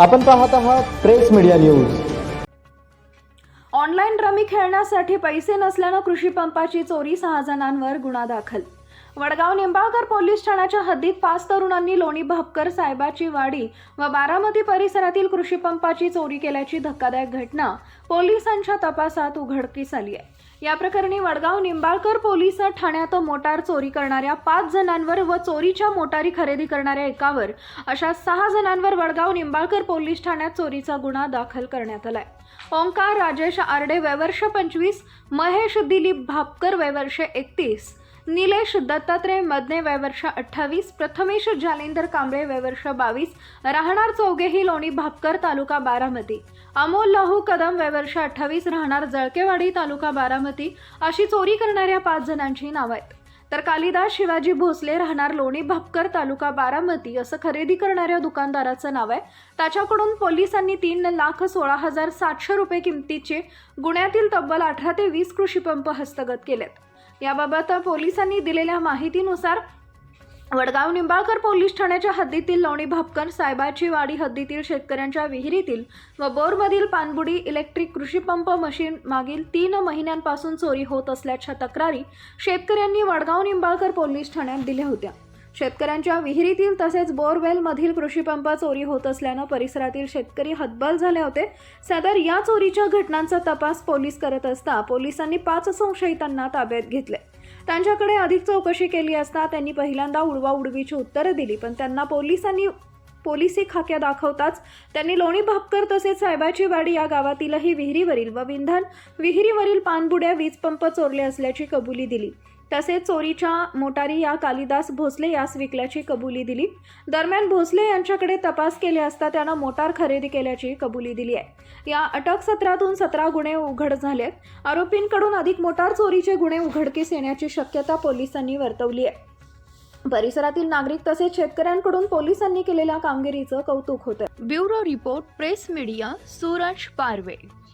आपण पाहत आहात press media news. Online rummy खेळण्यासाठी पैसे नसल्यानं कृषी पंपाची चोरी सहा जणांवर गुन्हा दाखल वडगाव निंबाळकर पोलीस ठाण्याच्या हद्दीत पाच तरुणांनी लोणी भापकर साहेबाची वाडी व बारामती परिसरातील कृषी पंपाची चोरी केल्याची धक्कादायक घटना पोलिसांच्या तपासात उघडकीस आली आहे. या प्रकरणी वडगाव निंबाळकर पोलीस ठाण्यात मोटार चोरी करणाऱ्या पाच जणांवर व चोरीच्या मोटारी खरेदी करणाऱ्या एकावर अशा सहा जणांवर वडगाव निंबाळकर पोलीस ठाण्यात चोरीचा गुन्हा दाखल करण्यात आलाय. ओंकार राजेश आरडे वैवर्ष पंचवीस महेश दिलीप भापकर वैवर्ष एकतीस निलेश दत्तात्रय मदने वैवर्ष अठ्ठावीस प्रथमेश जालिंदर कांबळे वैवर्ष बावीस राहणार चौघेही लोणी भापकर तालुका बारामती. अमोल लाहू कदम वैवर्ष अठ्ठावीस राहणार जळकेवाडी तालुका बारामती अशी चोरी करणाऱ्या पाच जणांची नावं आहेत. तर कालिदास शिवाजी भोसले राहणार लोणी भापकर तालुका बारामती असं खरेदी करणाऱ्या दुकानदाराचं नाव आहे. त्याच्याकडून पोलिसांनी तीन लाख सोळा हजार सातशे रुपये किमतीचे गुन्ह्यातील तब्बल अठरा ते वीस कृषीपंप हस्तगत केलेत. याबाबत पोलिसांनी दिलेल्या माहितीनुसार वडगाव निंबाळकर पोलीस ठाण्याच्या हद्दीतील लोणी भापकर साहेबाची वाडी हद्दीतील शेतकऱ्यांच्या विहिरीतील व बोरमधील पाणबुडी इलेक्ट्रिक कृषी पंप मशीन मागील तीन महिन्यांपासून चोरी होत असल्याच्या तक्रारी शेतकऱ्यांनी वडगाव निंबाळकर पोलीस ठाण्यात दिल्या होत्या. शेतकऱ्यांच्या विहिरीतील तसेच बोरवेलमधील कृषीपंप चोरी होत असल्यानं परिसरातील शेतकरी हतबल झाले होते. सदर या चोरीच्या घटनांचा तपास पोलीस करत असता पोलिसांनी पाच संशयितांना ताब्यात घेतले. त्यांच्याकडे अधिक चौकशी केली असता त्यांनी पहिल्यांदा उडवाउडवीची उत्तरं दिली पण त्यांना पोलिसांनी पोलिसी खाक्या दाखवताच त्यांनी लोणी भापकर तसेच साहेबाची वाडी या गावातीलही विहिरीवरील व विंधन विहिरीवरील पाणबुड्या वीज पंप चोरले असल्याची कबुली दिली. तसेच चोरीच्या मोटारी या कालिदास भोसले यास विकल्याची कबुली दिली. दरम्यान भोसले यांच्याकडे तपास केले असता त्यांना मोटार खरेदी केल्याची कबुली दिली आहे. या अटक सत्रातून सतरा गुन्हे उघड झालेत. आरोपींकडून अधिक मोटार चोरीचे गुन्हे उघडकीस येण्याची शक्यता पोलिसांनी वर्तवली आहे. परिसरातील नागरिक तसेच शेतकऱ्यांकडून पोलिसांनी केलेल्या कामगिरीचं कौतुक होतं bureau report press media Suraj Parve.